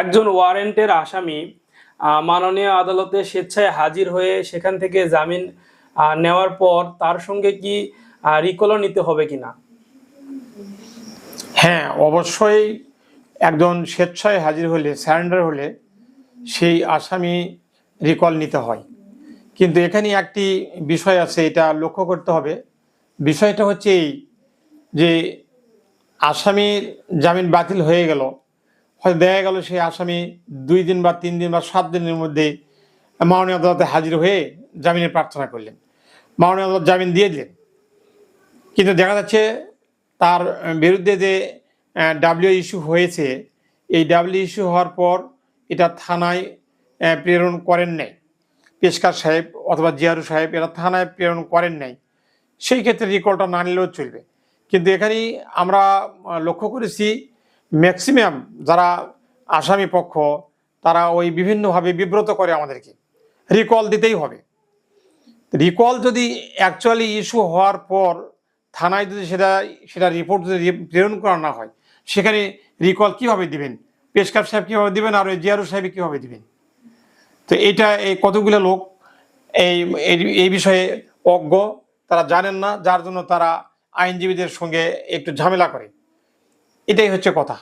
একজন ওয়ারেন্টের আসামি মাননীয় আদালতে স্বেচ্ছায় হাজির হয়ে সেখান থেকে জামিন নেওয়ার পর তার সঙ্গে কি রিকলও নিতে হবে কিনা? হ্যাঁ অবশ্যই একজন স্বেচ্ছায় হাজির হলে স্যারেন্ডার হলে সেই আসামি রিকল নিতে হয়। কিন্তু এখানে একটি বিষয় আছে, এটা লক্ষ্য করতে হবে। বিষয়টা হচ্ছে এই যে আসামির জামিন বাতিল হয়ে গেল হয়তো দেখা গেল সেই আসামি দুই দিন বা তিন দিন বা সাত দিনের মধ্যে মাননীয় আদালতে হাজির হয়ে জামিনের প্রার্থনা করলেন। মাননীয় আদালত জামিন দিয়ে দিলেন। কিন্তু দেখা যাচ্ছে তার বিরুদ্ধে যে ডাব্লিউ ইস্যু হয়েছে, এই ডাব্লিউ ইস্যু হওয়ার পর এটা থানায় প্রেরণ করেন নাই। পেশকার সাহেব অথবা জিয়ারু সাহেব এরা থানায় প্রেরণ করেন নাই। সেই ক্ষেত্রে রিকলটা না নিলেও চলবে। কিন্তু এখানেই আমরা লক্ষ্য করেছি ম্যাক্সিমাম যারা আসামি পক্ষ, তারা ওই বিভিন্নভাবে বিব্রত করে আমাদেরকে। রিকল দিতেই হবে। রিকল যদি অ্যাকচুয়ালি ইস্যু হওয়ার পর থানায় যদি সেটা সেটা রিপোর্ট যদি প্রেরণ করা না হয়, সেখানে রিকল কীভাবে দিবেন? পেশকার সাহেব কীভাবে দিবেন আর ওই জিয়ারু সাহেব কীভাবে দিবেন? তো এইটা এই কতগুলো লোক এই- এই বিষয়ে অজ্ঞ, তারা জানেন না, যার জন্য তারা আইনজীবীদের সঙ্গে একটু ঝামেলা করে। এটাই হচ্ছে কথা।